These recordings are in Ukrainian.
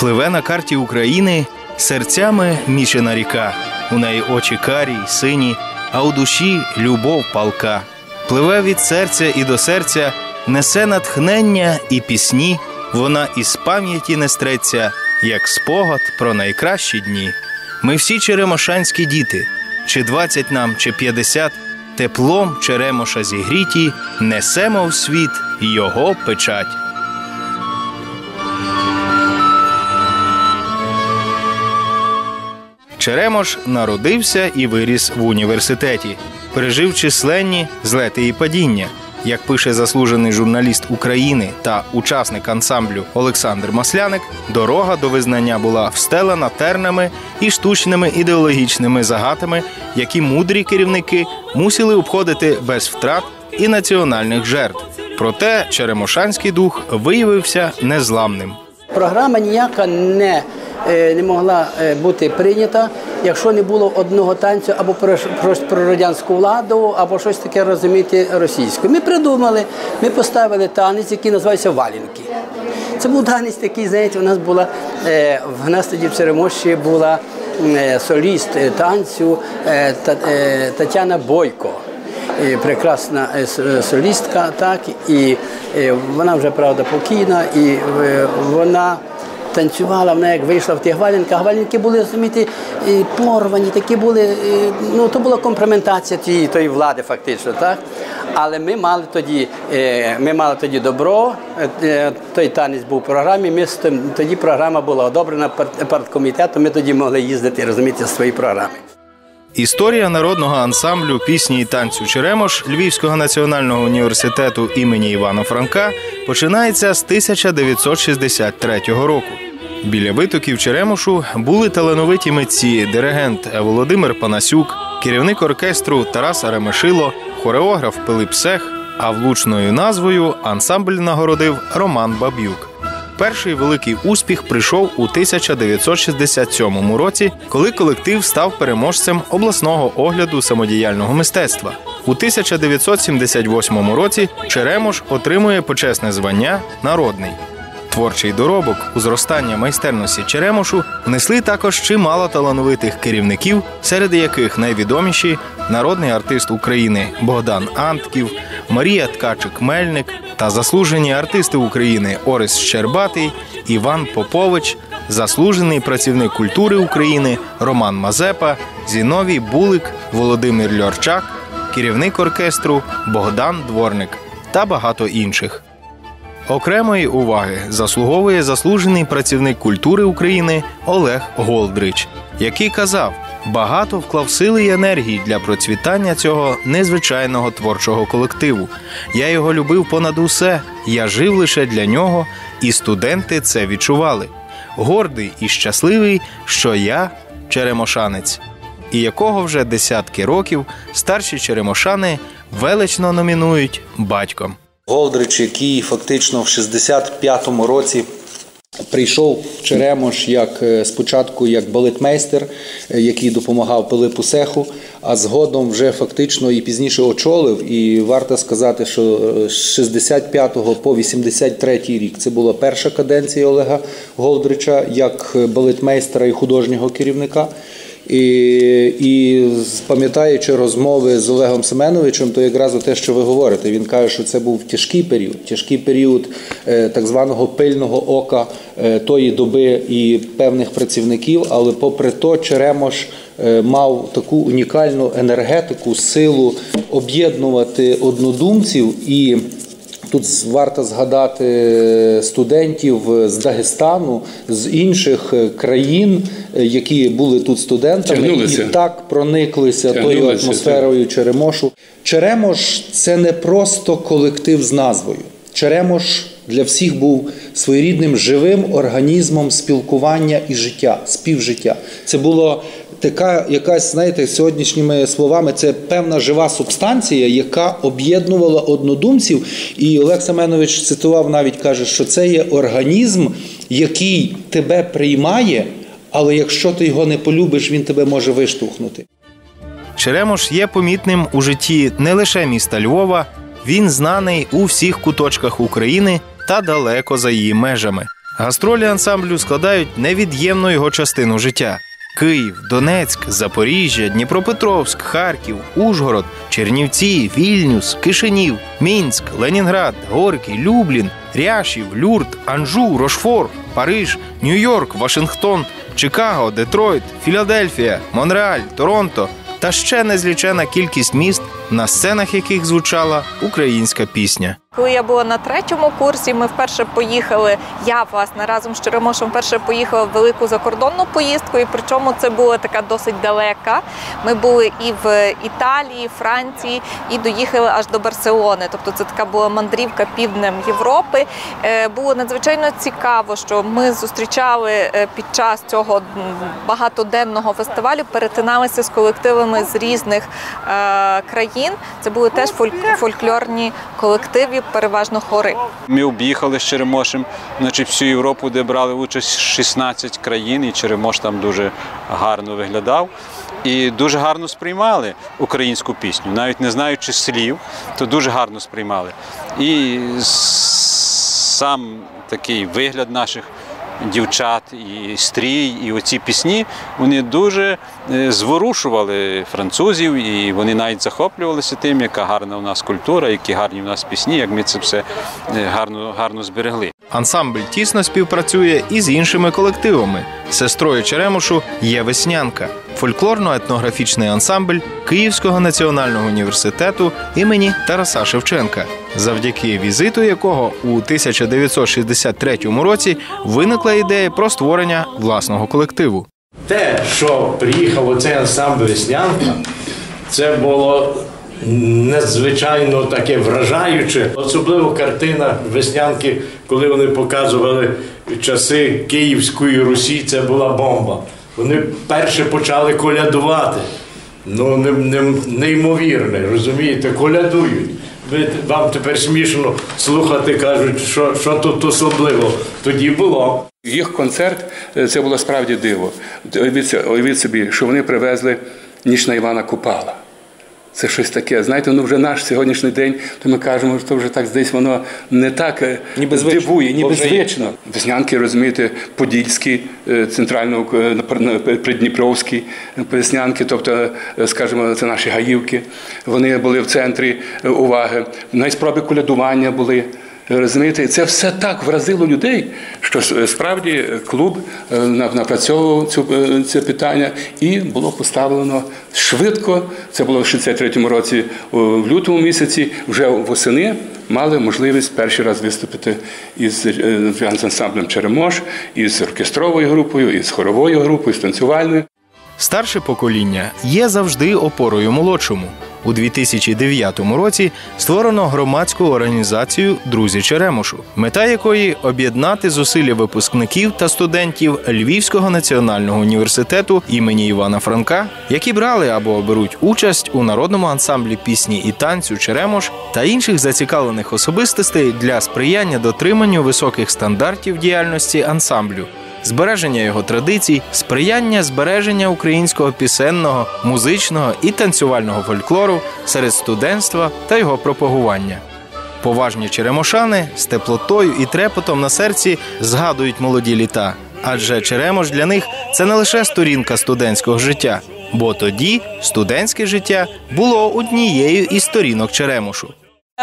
Пливе на карті України серцями мічена ріка. У неї очі карі, й сині, а у душі любов палка. Пливе від серця і до серця, несе натхнення і пісні. Вона із пам'яті не стреться, як спогад про найкращі дні. Ми всі черемошанські діти, чи двадцять нам, чи п'ятдесят, теплом черемоша зігріті, несемо в світ його печать. Черемош народився і виріс в університеті, пережив численні злети і падіння. Як пише заслужений журналіст України та учасник ансамблю Олександр Масляник, дорога до визнання була встелена тернами і штучними ідеологічними загатами, які мудрі керівники мусили обходити без втрат і національних жертв. Проте Черемошанський дух виявився незламним. Програма ніяка не, не могла е, бути прийнята, якщо не було одного танцю або про, про, радянську владу, або щось таке розуміти російською. Ми придумали, ми поставили танець, який називається Валінки. Це був танець такий, знаєте, у нас була е, в нас тоді в Черемощі була е, соліст е, танцю е, Та- е, Тетяна Бойко. Прекрасна е, е, солістка, так і е, вона вже правда покійна, і е, вона танцювала, вона як вийшла в тих гвалінках. Гвалінки були розумієте, порвані, такі були. Ну то була компрометація тієї тої влади, фактично, так. Але ми мали тоді, е, ми мали тоді добро. е, е, Той танець був в програмі. Ми тоді програма була одобрена парт- парткомітетом. Ми тоді могли їздити, розумієте, з своєї програми. Історія народного ансамблю пісні і танцю Черемош Львівського національного університету імені Івана Франка починається з 1963 року. Біля витоків Черемошу були талановиті митці, диригент Володимир Панасюк, керівник оркестру Тарас Аремешило, хореограф Пилип Сех. А влучною назвою ансамбль нагородив Роман Баб'юк. Перший великий успіх прийшов у 1967 році, коли колектив став переможцем обласного огляду самодіяльного мистецтва. У 1978 році Черемош отримує почесне звання Народний. Творчий доробок у зростання майстерності Черемошу внесли також чимало талановитих керівників, серед яких найвідоміші народний артист України Богдан Антків, Марія Ткачик Мельник та заслужені артисти України Орис Щербатий, Іван Попович, заслужений працівник культури України Роман Мазепа, Зіновій Булик, Володимир Льорчак, керівник оркестру Богдан Дворник та багато інших. Окремої уваги заслуговує заслужений працівник культури України Олег Голдрич, який казав: багато вклав сили і енергії для процвітання цього незвичайного творчого колективу. Я його любив понад усе, я жив лише для нього, і студенти це відчували. Гордий і щасливий, що я черемошанець, і якого вже десятки років старші черемошани велично номінують батьком. Голдрич, який фактично в 65-му році прийшов Черемош як е, спочатку як балетмейстер, е, який допомагав Пилипу Сеху, а згодом вже фактично і пізніше очолив. І варто сказати, що е, з 65 по 83 рік це була перша каденція Олега Голдрича як балетмейстера і художнього керівника. І, і пам'ятаючи розмови з Олегом Семеновичем, то якраз те, що ви говорите, він каже, що це був тяжкий період, тяжкий період е, так званого пильного ока е, тої доби і певних працівників, але попри то, Черемош е, мав таку унікальну енергетику, силу об'єднувати однодумців і. Тут варто згадати студентів з Дагестану, з інших е, країн, е, які були тут студентами, Тягнулися. і так прониклися тою Тягнулися, атмосферою Черемошу. Черемош це не просто колектив з назвою. Черемош для всіх був своєрідним живим організмом спілкування і життя, співжиття. Це було така якась, знаєте, сьогоднішніми словами, це певна жива субстанція, яка об'єднувала однодумців. І Олег Семенович цитував навіть каже, що це є організм, який тебе приймає, але якщо ти його не полюбиш, він тебе може виштовхнути. Черемош є помітним у житті не лише міста Львова, він знаний у всіх куточках України та далеко за її межами. Гастролі ансамблю складають невід'ємну його частину життя. Київ, Донецьк, Запоріжжя, Дніпропетровськ, Харків, Ужгород, Чернівці, Вільнюс, Кишинів, Мінськ, Ленінград, Горький, Люблін, Ряшів, Люрт, Анжу, Рошфор, Париж, Нью-Йорк, Вашингтон, Чикаго, Детройт, Філадельфія, Монреаль, Торонто та ще незлічена кількість міст, на сценах яких звучала українська пісня. Коли я була на третьому курсі, ми вперше поїхали. Я власне разом з Черемошем вперше поїхала в велику закордонну поїздку, і причому це була така досить далека. Ми були і в Італії, Франції, і доїхали аж до Барселони. Тобто це така була мандрівка півднем Європи. Е, Було надзвичайно цікаво, що ми зустрічали е, під час цього багатоденного фестивалю, перетиналися з колективами з різних е, країн. Це були теж фольк- фольклорні колективи, переважно хори. Ми об'їхали з Черемошем значить, всю Європу, де брали участь 16 країн, і Черемош там дуже гарно виглядав. І дуже гарно сприймали українську пісню, навіть не знаючи слів, то дуже гарно сприймали. І сам такий вигляд наших дівчат, і стрій, і оці пісні вони дуже е, зворушували французів, і вони навіть захоплювалися тим, яка гарна у нас культура, які гарні у нас пісні, як ми це все е, гарно, гарно зберегли. Ансамбль тісно співпрацює і з іншими колективами. Сестрою Черемошу є Веснянка, фольклорно-етнографічний ансамбль Київського національного університету імені Тараса Шевченка, завдяки візиту якого у 1963 році виникла ідея про створення власного колективу. Те, що приїхав оцей ансамбль Веснянка, це було надзвичайно таке вражаюче. Особливо картина Веснянки, коли вони показували часи Київської Русі, це була бомба. Вони перше почали колядувати. Ну, не, не, неймовірне, розумієте, колядують. Ви, вам тепер смішно слухати, кажуть, що, що тут особливо. Тоді було. Їх концерт е, це було справді диво. Уявіть, собі, що вони привезли ніч на Івана Купала. Це щось таке. Знаєте, ну вже наш сьогоднішній день, то ми кажемо, що вже так десь воно не так е, Ніби дивує, ніби звично. Веснянки, розумієте, подільські, е, центрально е, придніпровські веснянки, тобто, скажімо, це наші гаївки. Вони були в центрі уваги. Найспроби колядування були. Розумієте, це все так вразило людей, що справді клуб е, напрацьовував цю, е, це питання і було поставлено швидко. Це було в 63-му році в лютому місяці. Вже восени мали можливість перший раз виступити із е, ансамблем Черемош, із оркестровою групою, із хоровою групою, з танцювальною. Старше покоління є завжди опорою молодшому. У 2009 році створено громадську організацію Друзі Черемошу, мета якої об'єднати зусилля випускників та студентів Львівського національного університету імені Івана Франка, які брали або беруть участь у народному ансамблі пісні і танцю Черемош та інших зацікавлених особистостей для сприяння дотриманню високих стандартів діяльності ансамблю збереження його традицій, сприяння збереження українського пісенного, музичного і танцювального фольклору серед студентства та його пропагування. Поважні черемошани з теплотою і трепотом на серці згадують молоді літа, адже черемош для них це не лише сторінка студентського життя, бо тоді студентське життя було однією із сторінок черемошу.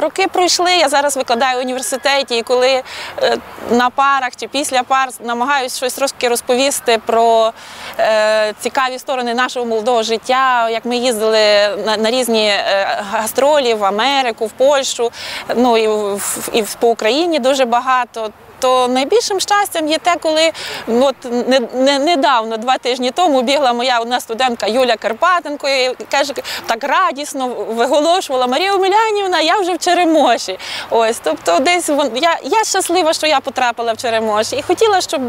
Роки пройшли. Я зараз викладаю в університеті, і коли е, на парах чи після пар намагаюся щось трошки розповісти про е, цікаві сторони нашого молодого життя, як ми їздили на, різні е, гастролі в Америку, в Польщу, ну і, в, і по Україні дуже багато. То найбільшим щастям є те, коли ну, от не, не, недавно, два тижні тому, бігла моя одна студентка Юля Карпатенко і каже, так радісно виголошувала Марія Омелянівна, я вже в Черемоші. Ось, тобто, десь я, я щаслива, що я потрапила в Черемоші, і хотіла, щоб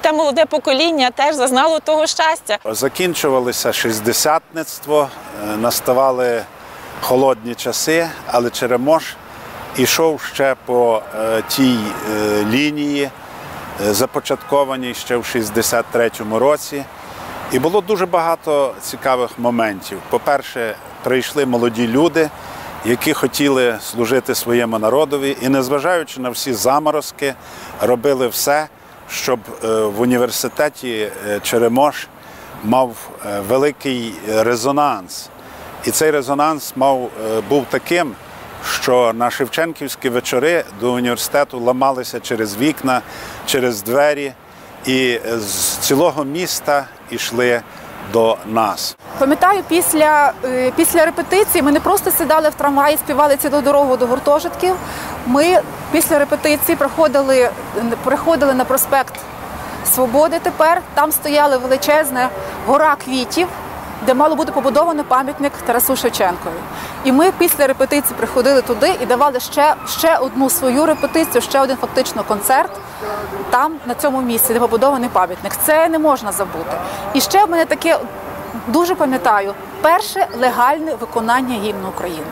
те молоде покоління теж зазнало того щастя. Закінчувалося шістдесятництво, е, наставали холодні часи, але Черемош ішов ще по е, тій е, лінії, е, започаткованій ще в 63-му році. І було дуже багато цікавих моментів. По-перше, прийшли молоді люди, які хотіли служити своєму народові і, незважаючи на всі заморозки, робили все, щоб в університеті Черемош мав великий резонанс. І цей резонанс мав, був таким, що на Шевченківські вечори до університету ламалися через вікна, через двері, і з цілого міста йшли до нас. Пам'ятаю, після, е, після репетиції ми не просто сідали в трамваї, співали цілу дорогу до гуртожитків. Ми після репетиції приходили, приходили на проспект Свободи тепер. Там стояла величезна гора квітів, де мало бути побудовано пам'ятник Тарасу Шевченкові. І ми після репетиції приходили туди і давали ще, ще одну свою репетицію, ще один фактично концерт там, на цьому місці, де побудований пам'ятник. Це не можна забути. І ще в мене таке дуже пам'ятаю перше легальне виконання гімну України.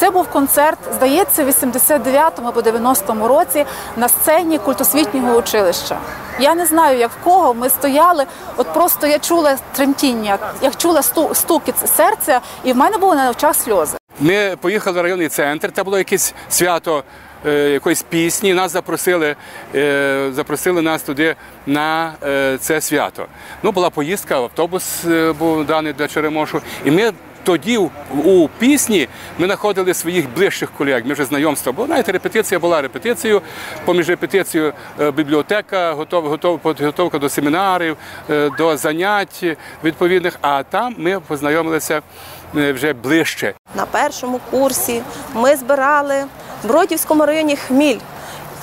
Це був концерт, здається, в 89-му або 90-му році на сцені культосвітнього училища. Я не знаю, як в кого ми стояли. От просто я чула тремтіння, я чула сту- стукіт серця, і в мене були на очах сльози. Ми поїхали в районний центр, це було якесь свято е, якоїсь пісні. Нас запросили, е, запросили нас туди на е, це свято. Ну, була поїздка, автобус був даний для Черемошу. І ми тоді у, пісні ми знаходили своїх ближчих колег. Ми вже знайомство було. Знаєте, репетиція була репетицією. Поміж репетицією е, бібліотека, готов, готов, підготовка до семінарів, е, до занять відповідних. А там ми познайомилися е, вже ближче. На першому курсі ми збирали в Бродівському районі хміль.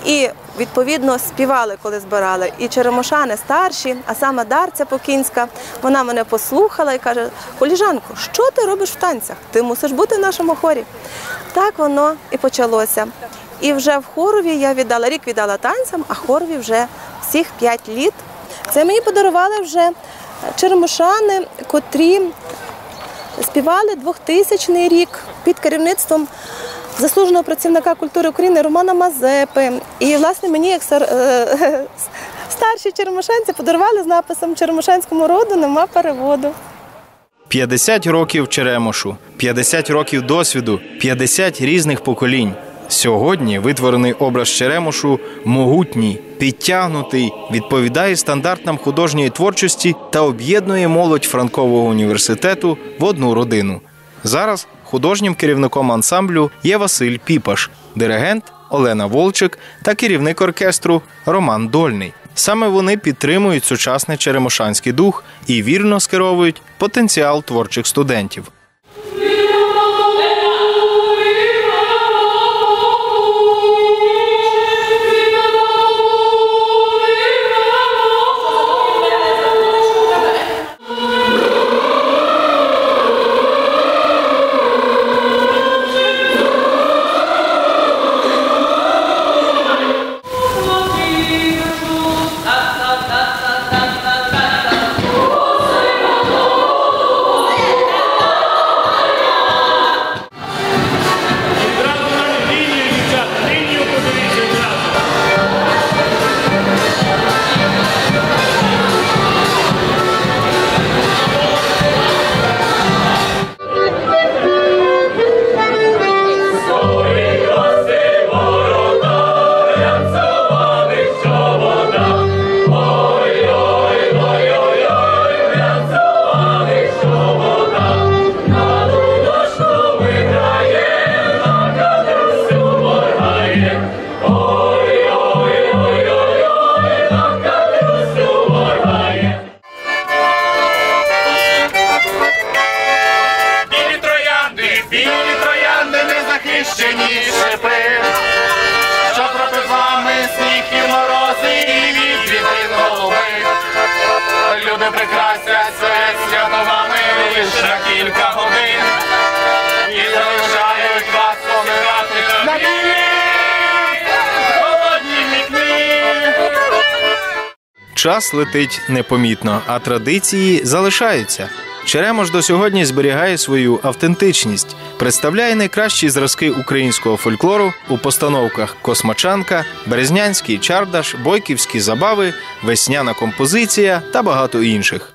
І відповідно співали, коли збирали. І черемошани старші, а саме Дарця Покінська, вона мене послухала і каже: Коліжанко, що ти робиш в танцях? Ти мусиш бути в нашому хорі. Так воно і почалося. І вже в хорові я віддала рік віддала танцям, а хорові вже всіх п'ять літ. Це мені подарували вже черемошани, котрі співали 2000 рік під керівництвом заслуженого працівника культури України Романа Мазепи. І, власне, мені, як е, старші черемошенці, подарували з написом Черемошенському роду нема переводу. 50 років Черемошу, 50 років досвіду, 50 різних поколінь. Сьогодні витворений образ Черемошу могутній, підтягнутий, відповідає стандартам художньої творчості та об'єднує молодь Франкового університету в одну родину. Зараз художнім керівником ансамблю є Василь Піпаш, диригент Олена Волчик та керівник оркестру Роман Дольний. Саме вони підтримують сучасний черемошанський дух і вірно скеровують потенціал творчих студентів. Час летить непомітно, а традиції залишаються. Черемош до сьогодні зберігає свою автентичність, представляє найкращі зразки українського фольклору у постановках Космачанка, Березнянський чардаш, Бойківські забави, Весняна композиція та багато інших.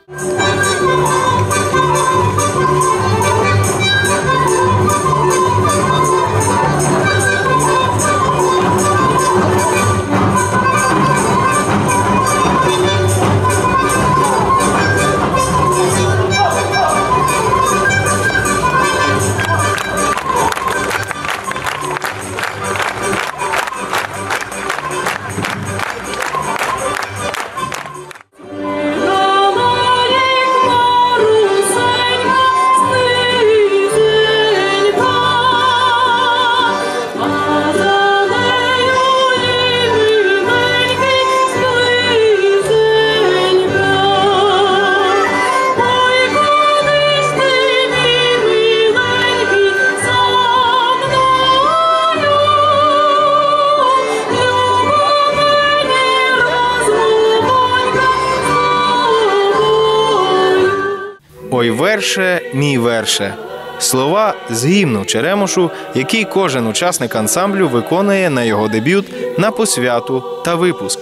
Ой, верше, мій верше. Слова з гімну Черемошу, який кожен учасник ансамблю виконує на його дебют на посвяту та випуск.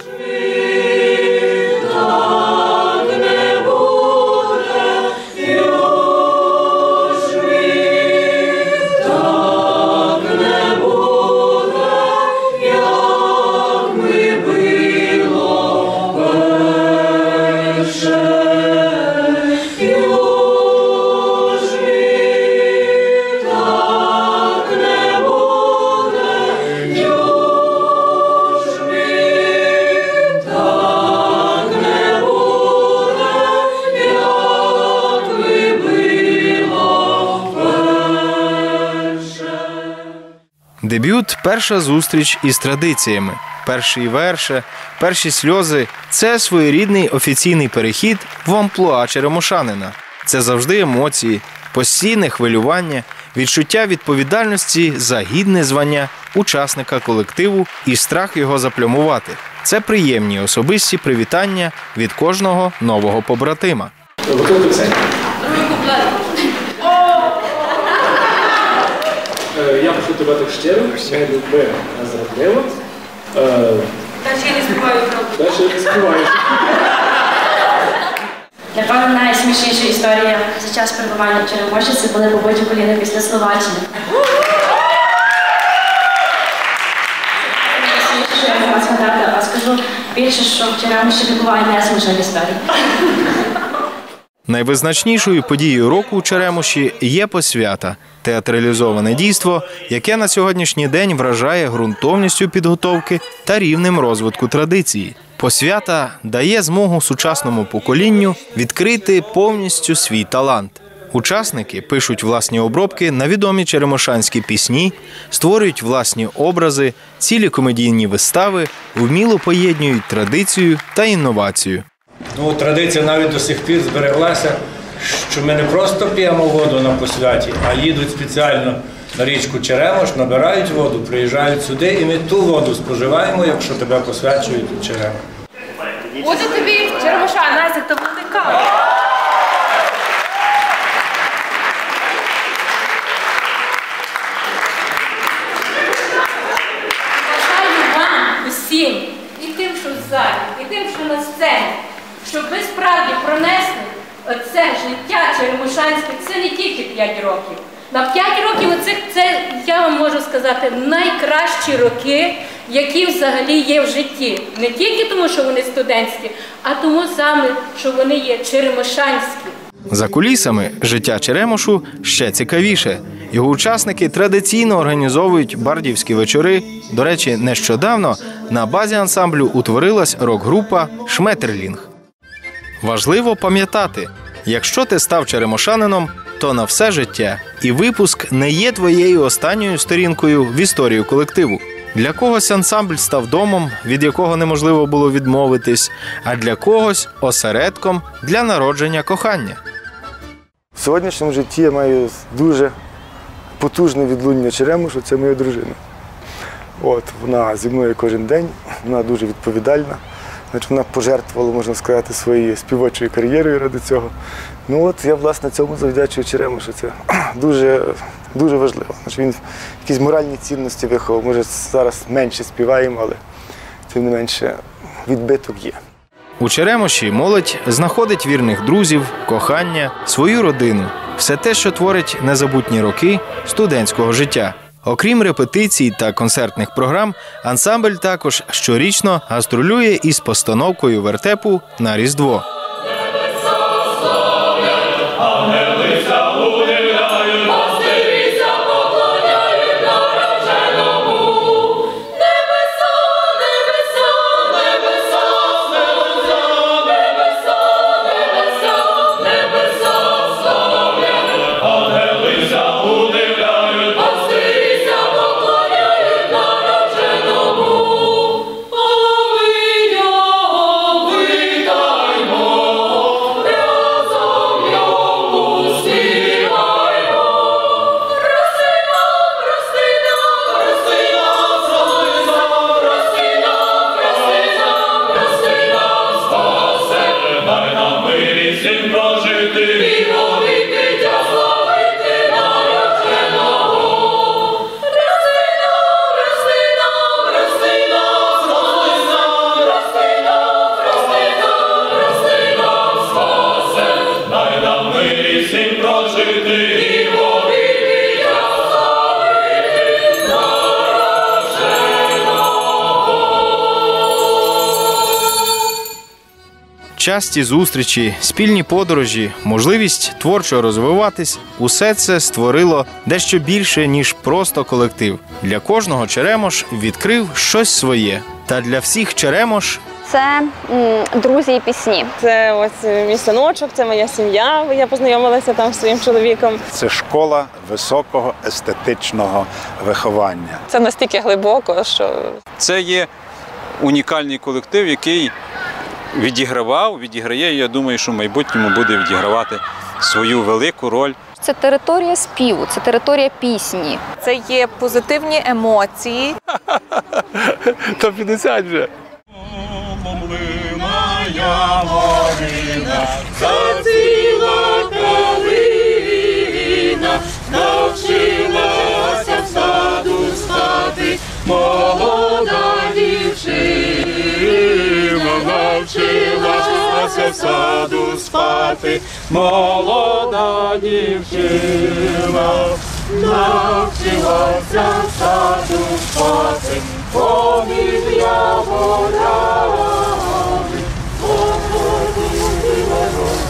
Перша зустріч із традиціями. Перші верше, перші сльози це своєрідний офіційний перехід в амплуа черемошанина. Це завжди емоції, постійне хвилювання, відчуття відповідальності за гідне звання учасника колективу і страх його заплюмувати. Це приємні особисті привітання від кожного нового побратима. Я так щиро, не люби, а зрадливо. Далі я не співаю правду. Далі не співаєш. Напевно, найсмішніша історія за час перебування в Черемоші це були побиті коліни після Словаччини. Найсмішніше, що я могла згадати, а скажу більше, що в Черемоші не буває несмішних історій. Найвизначнішою подією року у Черемоші є посвята театралізоване дійство, яке на сьогоднішній день вражає ґрунтовністю підготовки та рівнем розвитку традиції. Посвята дає змогу сучасному поколінню відкрити повністю свій талант. Учасники пишуть власні обробки на відомі черемошанські пісні, створюють власні образи, цілі комедійні вистави, вміло поєднують традицію та інновацію. Ну, традиція навіть до сих пір збереглася, що ми не просто п'ємо воду на посвяті, а їдуть спеціально на річку Черемош, набирають воду, приїжджають сюди, і ми ту воду споживаємо, якщо тебе посвячують у Черемош. Буде тобі Черемоша, Назік, то буде кава. Бажаю вам усім, і тим, що в залі, і тим, що на сцені, щоб ви справді пронесли оце життя черемушанське, це не тільки 5 років. На 5 років оцих це, я вам можу сказати, найкращі роки, які взагалі є в житті. Не тільки тому, що вони студентські, а тому саме, що вони є черемошанські. За кулісами життя Черемошу ще цікавіше. Його учасники традиційно організовують бардівські вечори. До речі, нещодавно на базі ансамблю утворилась рок-група Шметерлінг. Важливо пам'ятати, якщо ти став черемошанином, то на все життя, і випуск не є твоєю останньою сторінкою в історію колективу. Для когось ансамбль став домом, від якого неможливо було відмовитись, а для когось осередком для народження кохання. В сьогоднішньому житті я маю дуже потужне відлуння Черемушу, це моя дружина. От, вона зі мною кожен день, вона дуже відповідальна. Значить, вона пожертвувала, можна сказати, своєю співочою кар'єрою ради цього. Ну от я, власне, цьому завдячую Черемушу. Це дуже, дуже важливо. Значить, він якісь моральні цінності виховав. Може, зараз менше співаємо, але тим не менше відбиток є. У Черемоші молодь знаходить вірних друзів, кохання, свою родину, все те, що творить незабутні роки студентського життя. Окрім репетицій та концертних програм, ансамбль також щорічно гастролює із постановкою вертепу на Різдво. Часті зустрічі, спільні подорожі, можливість творчо розвиватись усе це створило дещо більше, ніж просто колектив. Для кожного Черемош відкрив щось своє. Та для всіх Черемош Це м, друзі і пісні. Це ось мій синочок, це моя сім'я. Я познайомилася там з своїм чоловіком. Це школа високого естетичного виховання. Це настільки глибоко, що Це є унікальний колектив, який відігравав, відіграє. і Я думаю, що в майбутньому буде відігравати свою велику роль. Це територія співу, це територія пісні. Це є позитивні емоції. Та 50 вже. Заціла калина, навчилася в саду спати, молода вдалася в саду спати, молода дівчина, навчилася в саду спати, поміж яворами, Господи, не